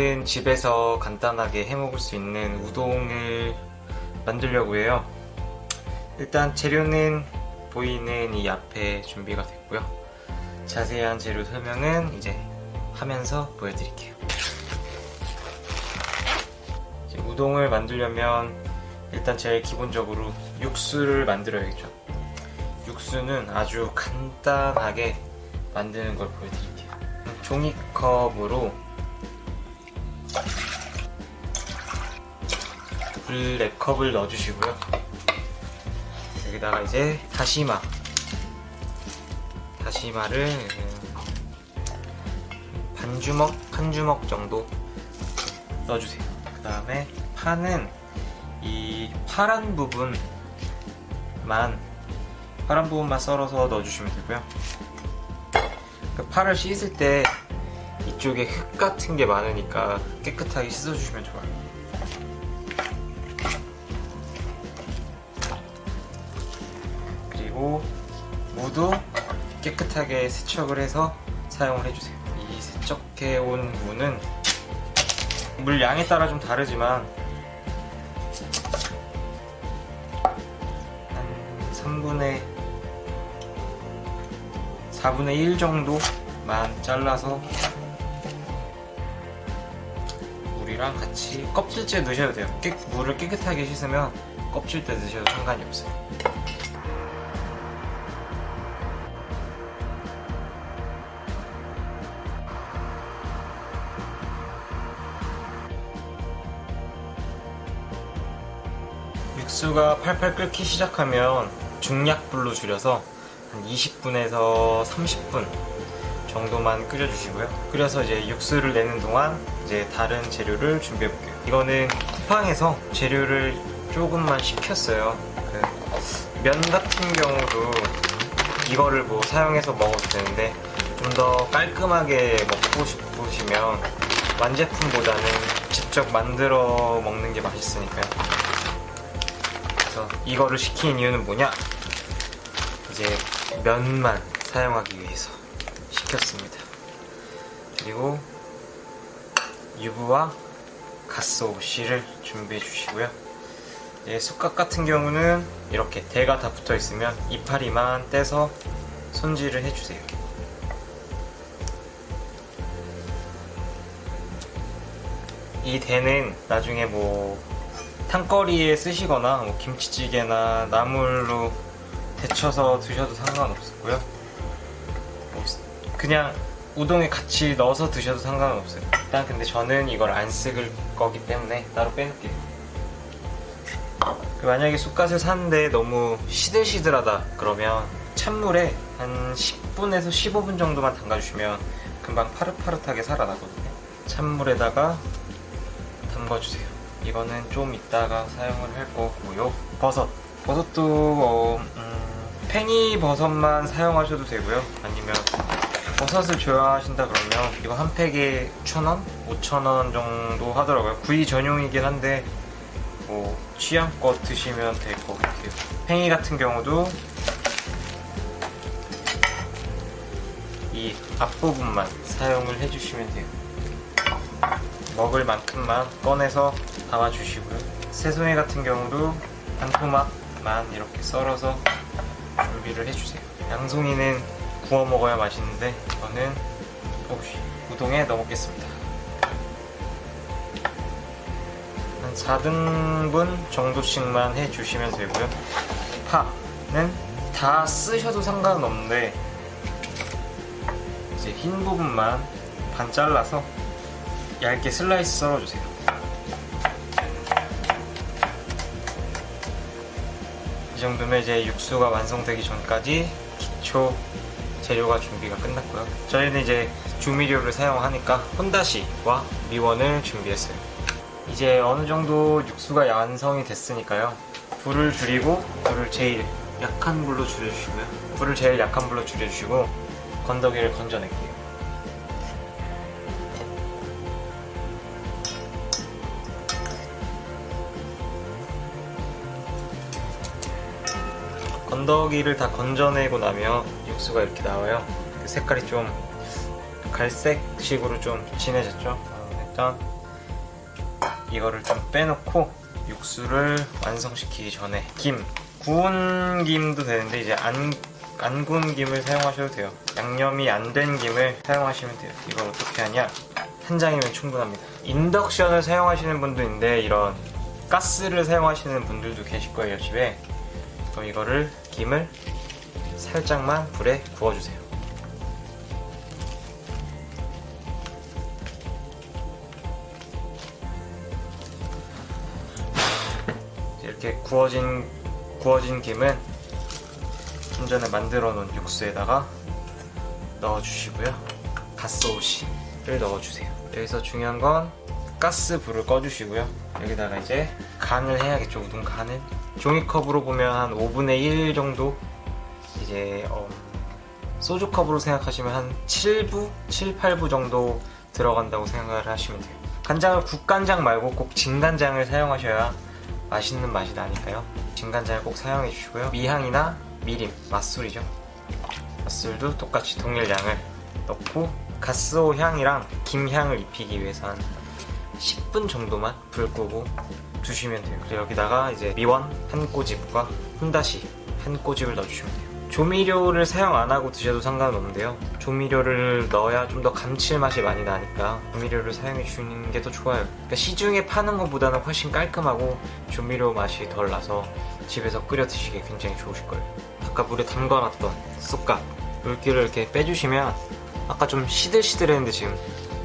오늘은 집에서 간단하게 해 먹을 수 있는 우동을 만들려고 해요. 일단 재료는 보이는 이 앞에 준비가 됐고요. 자세한 재료 설명은 이제 하면서 보여드릴게요. 우동을 만들려면 일단 제일 기본적으로 육수를 만들어야겠죠. 육수는 아주 간단하게 만드는 걸 보여드릴게요. 종이컵으로 물 4컵을 넣어주시고요. 여기다가 이제 다시마. 다시마를 반 주먹, 한 주먹 정도 넣어주세요. 그 다음에 파는 이 파란 부분만, 파란 부분만 썰어서 넣어주시면 되고요. 그 파를 씻을 때 이쪽에 흙 같은 게 많으니까 깨끗하게 씻어주시면 좋아요. 그리고 무도 깨끗하게 세척을 해서 사용을 해주세요. 이 세척해 온 무는 물 양에 따라 좀 다르지만 한 3분의 4분의 1 정도만 잘라서 물이랑 같이 껍질째 넣으셔도 돼요. 깨, 물을 깨끗하게 씻으면 껍질째 넣으셔도 상관이 없어요. 육수가 팔팔 끓기 시작하면 중약불로 줄여서 한 20분에서 30분 정도만 끓여주시고요. 끓여서 이제 육수를 내는 동안 이제 다른 재료를 준비해 볼게요. 이거는 쿠팡에서 재료를 조금만 식혔어요. 그 면 같은 경우도 이거를 뭐 사용해서 먹어도 되는데 좀 더 깔끔하게 먹고 싶으시면 완제품보다는 직접 만들어 먹는 게 맛있으니까요. 그래서 이거를 시킨 이유는 뭐냐? 이제 면만 사용하기 위해서 시켰습니다. 그리고 유부와 가스오씨를 준비해 주시고요. 이제 숟각 같은 경우는 이렇게 대가 다 붙어 있으면 이파리만 떼서 손질을 해주세요. 이 대는 나중에 뭐 탕거리에 쓰시거나 뭐 김치찌개나 나물로 데쳐서 드셔도 상관없고요. 뭐 그냥 우동에 같이 넣어서 드셔도 상관없어요. 일단 근데 저는 이걸 안 쓸 거기 때문에 따로 빼놓을게요. 그 만약에 쑥갓을 샀는데 너무 시들시들하다 그러면 찬물에 한 10분에서 15분 정도만 담가주시면 금방 파릇파릇하게 살아나거든요. 찬물에다가 담궈주세요. 이거는 좀 이따가 사용을 할 거고요. 버섯. 버섯도 어, 음, 팽이 버섯만 사용하셔도 되고요. 아니면 버섯을 좋아하신다 그러면 이거 한 팩에 6,000원? 5,000원 정도 하더라고요. 구이 전용이긴 한데 뭐 취향껏 드시면 될 것 같아요. 팽이 같은 경우도 이 앞부분만 사용을 해주시면 돼요. 먹을 만큼만 꺼내서 담아주시고요. 새송이 같은 경우도 한 토막만 이렇게 썰어서 준비를 해주세요. 양송이는 구워 먹어야 맛있는데 저는 오우씨, 우동에 넣어먹겠습니다. 한 4등분 정도씩만 해주시면 되고요. 파는 다 쓰셔도 상관없는데 이제 흰 부분만 반 잘라서 얇게 슬라이스 썰어주세요. 이 정도면 이제 육수가 완성되기 전까지 기초 재료가 준비가 끝났고요. 저희는 이제 조미료를 사용하니까 혼다시와 미원을 준비했어요. 이제 어느 정도 육수가 완성이 됐으니까요. 불을 줄이고 불을 제일 약한 불로 줄여주시고요. 불을 제일 약한 불로 줄여주시고 건더기를 건져낼게요. 건더기를 다 건져내고 나면 육수가 이렇게 나와요. 그 색깔이 좀 갈색식으로 좀 진해졌죠. 어, 일단 이거를 좀 빼놓고 육수를 완성시키기 전에 김 구운 김도 되는데 이제 안, 안 구운 김을 사용하셔도 돼요. 양념이 안 된 김을 사용하시면 돼요. 이걸 어떻게 하냐? 한 장이면 충분합니다. 인덕션을 사용하시는 분도 있는데 이런 가스를 사용하시는 분들도 계실 거예요 집에 그럼 이거를 김을 살짝만 불에 구워주세요 이렇게 구워진 구워진 김은 좀 전에 만들어 놓은 육수에다가 넣어주시고요. 갓소시를 넣어주세요. 여기서 중요한 건 가스 불을 꺼주시고요. 여기다가 이제 간을 해야겠죠. 우동 간을 종이컵으로 보면 한 5분의 1 정도 이제 어, 소주컵으로 생각하시면 한 7부, 7, 8부 정도 들어간다고 생각을 하시면 돼요. 간장을 국간장 말고 꼭 진간장을 사용하셔야 맛있는 맛이 나니까요. 진간장을 꼭 사용해 주시고요. 미향이나 미림, 맛술이죠. 맛술도 똑같이 동일 양을 넣고 가스오 향이랑 김 향을 입히기 위해서 한 10분 정도만 불 끄고 두시면 돼요. 그리고 여기다가 이제 미원 한 꼬집과 훈다시 한 꼬집을 넣어주시면 돼요. 조미료를 사용 안 하고 드셔도 상관없는데요. 조미료를 넣어야 좀 더 감칠맛이 많이 나니까 조미료를 사용해 주시는 게 더 좋아요. 그러니까 시중에 파는 것보다는 훨씬 깔끔하고 조미료 맛이 덜 나서 집에서 끓여 드시기 굉장히 좋으실 거예요. 아까 물에 담가놨던 쑥갓 물기를 이렇게 빼주시면 아까 좀 시들시들했는데 지금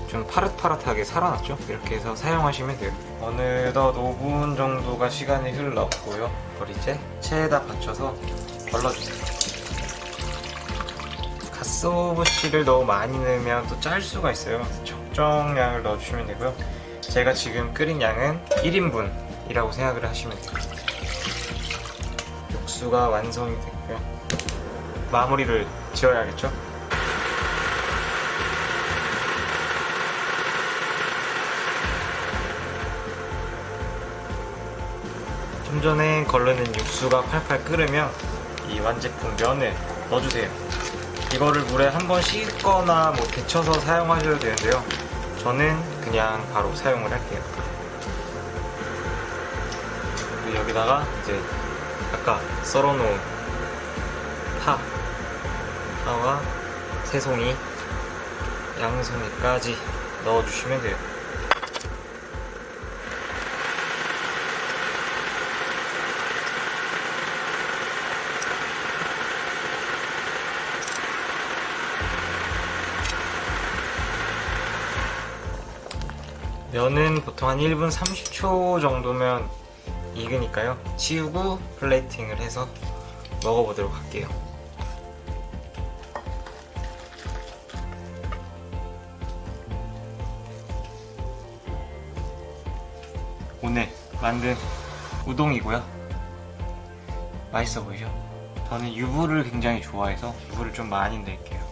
좀 파릇파릇하게 살아났죠? 이렇게 해서 사용하시면 돼요. 어느덧 5분 정도가 시간이 흘렀고요. 그걸 이제 체에다 받쳐서 걸러주세요. 가스오브씨를 너무 많이 넣으면 또 짤 수가 있어요. 적정량을 넣어주시면 되고요. 제가 지금 끓인 양은 1인분이라고 생각을 하시면 돼요. 육수가 완성이 됐고요. 마무리를 지어야겠죠? 좀 전에 걸르는 육수가 팔팔 끓으면 이 완제품 면을 넣어주세요. 이거를 물에 한 번 씻거나 뭐 데쳐서 사용하셔도 되는데요. 저는 그냥 바로 사용을 할게요. 그리고 여기다가 이제 아까 썰어놓은 파, 파와 새송이, 양송이까지 넣어주시면 돼요. 면은 보통 한 1분 30초 정도면 익으니까요. 치우고 플레이팅을 해서 먹어보도록 할게요. 오늘 만든 우동이고요. 맛있어 보이죠? 저는 유부를 굉장히 좋아해서 유부를 좀 많이 넣을게요.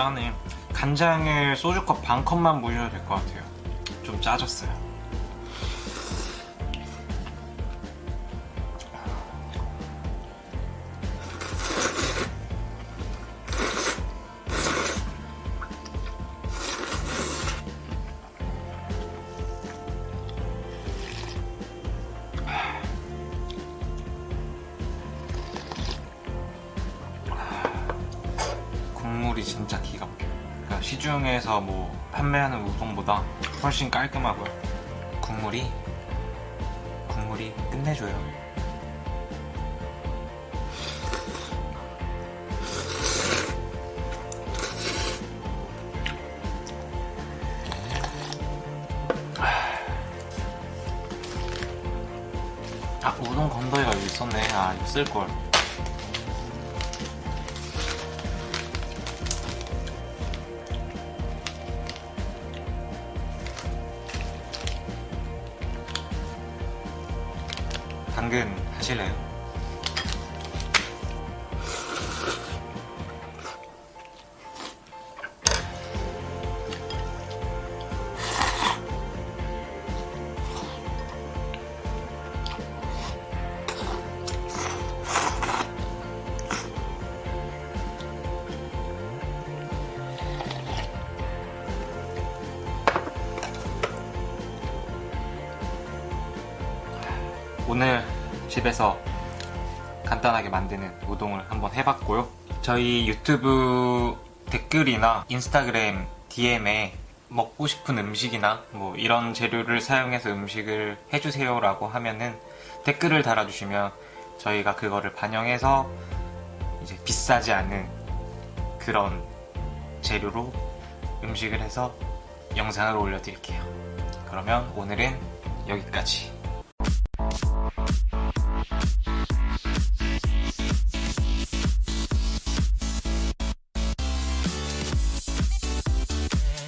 짜네. 간장을 소주컵 반 컵만 부으셔도 될 것 같아요. 좀 짜졌어요. 시중에서 뭐 판매하는 우동보다 훨씬 깔끔하고요. 국물이 국물이 끝내줘요. 아 우동 건더기가 여기 있었네. 아 이거 쓸 걸. 당근 하실래요? 오늘 집에서 간단하게 만드는 우동을 한번 해봤고요. 저희 유튜브 댓글이나 인스타그램 DM에 먹고 싶은 음식이나 뭐 이런 재료를 사용해서 음식을 해주세요라고 하면은 댓글을 달아주시면 저희가 그거를 반영해서 이제 비싸지 않은 그런 재료로 음식을 해서 영상을 올려드릴게요. 그러면 오늘은 여기까지.